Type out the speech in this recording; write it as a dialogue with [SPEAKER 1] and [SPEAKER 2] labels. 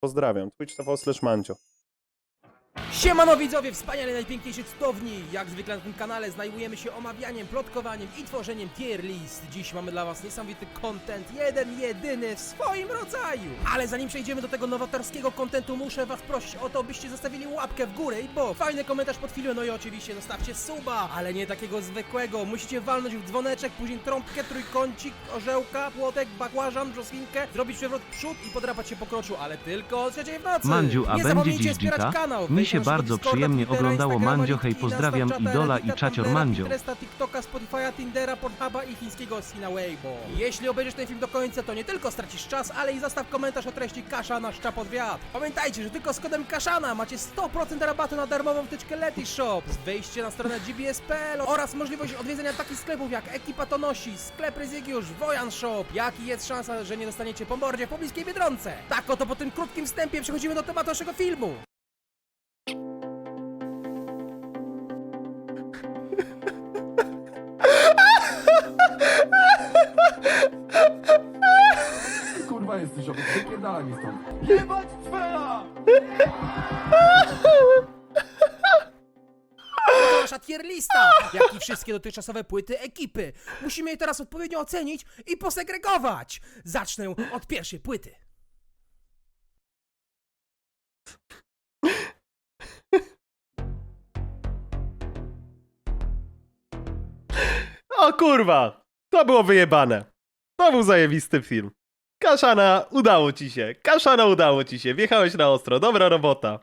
[SPEAKER 1] Pozdrawiam. Twitch TV slash Mancio.
[SPEAKER 2] Siemano widzowie, wspaniale najpiękniejszych cudowni! Jak zwykle na tym kanale zajmujemy się omawianiem, plotkowaniem i tworzeniem tier list. Dziś mamy dla was niesamowity content, jeden, jedyny w swoim rodzaju! Ale zanim przejdziemy do tego nowatorskiego kontentu, muszę was prosić o to, byście zostawili łapkę w górę i bo fajny komentarz pod filmem, no i oczywiście zostawcie suba, ale nie takiego zwykłego. Musicie walnąć w dzwoneczek, później trąbkę, trójkącik, orzełka, płotek, bakłażan, brzoskwinkę, zrobić przewrot w przód i podrapać się po kroczu, ale tylko o trzeciej w nocy!
[SPEAKER 3] Mandziu, a
[SPEAKER 2] nie
[SPEAKER 3] będzie
[SPEAKER 2] zapomnijcie wspierać kanał,
[SPEAKER 3] Mi się bardzo przyjemnie oglądało Mandzio, hej, pozdrawiam idola i czacior Mandzio.
[SPEAKER 2] TikToka, Spotify'a, Tindera, Pornhuba i chińskiego Sina Weibo. Jeśli obejrzysz ten film do końca, to nie tylko stracisz czas, ale i zostaw komentarz o treści Kaszana szczap od wiatr. Pamiętajcie, że tylko z kodem Kaszana macie 100% rabatu na darmową wtyczkę Lety Shop, wejście na stronę gbs.pl oraz możliwość odwiedzenia takich sklepów jak Ekipa to nosi, Sklep Ryzygiusz, Wojan Shop. Jaki jest szansa, że nie dostaniecie po mordzie w pobliskiej Biedronce? Tak oto po tym krótkim wstępie przechodzimy do tematu naszego filmu.
[SPEAKER 4] Jesteś obok, wypierdalaj mi stąd. Jebać Cwela!
[SPEAKER 2] To nasza tier lista, jak i wszystkie dotychczasowe płyty ekipy. Musimy je teraz odpowiednio ocenić i posegregować. Zacznę od pierwszej płyty.
[SPEAKER 1] O kurwa! To było wyjebane. To był zajebisty film. Kaszana, udało ci się. Kaszana, udało ci się. Wjechałeś na ostro. Dobra robota.